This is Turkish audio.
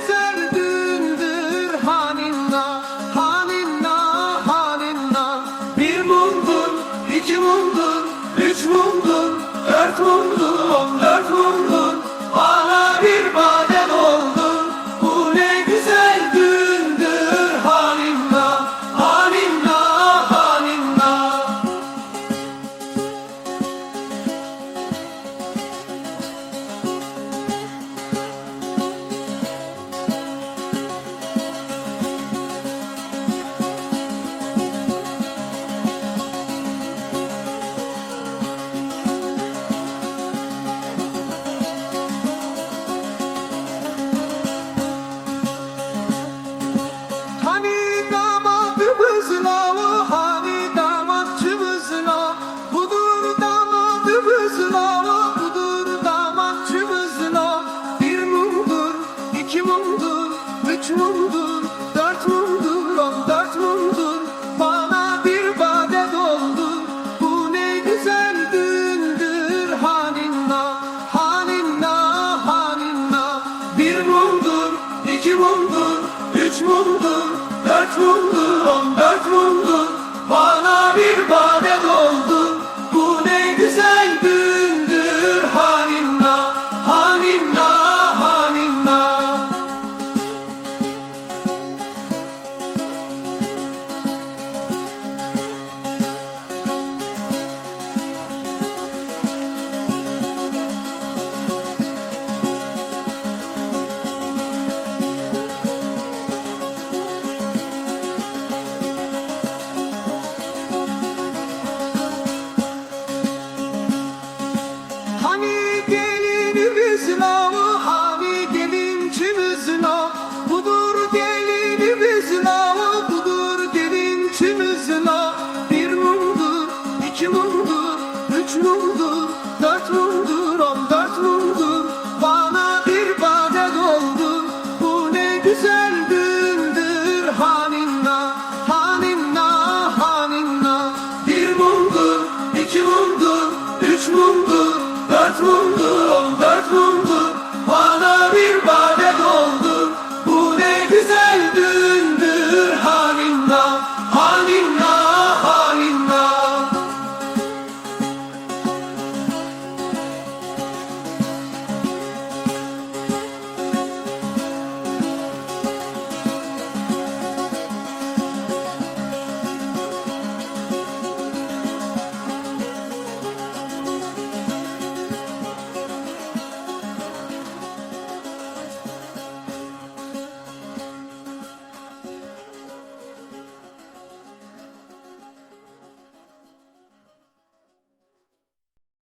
güzergündür haninna haninna haninna. Bir mumdur iki mumdur üç mumdur dört mumdur on dört mumdur. Beş vurdu, dört vurdu, on dört vurdu Bana bir bak. gelin İslam'ı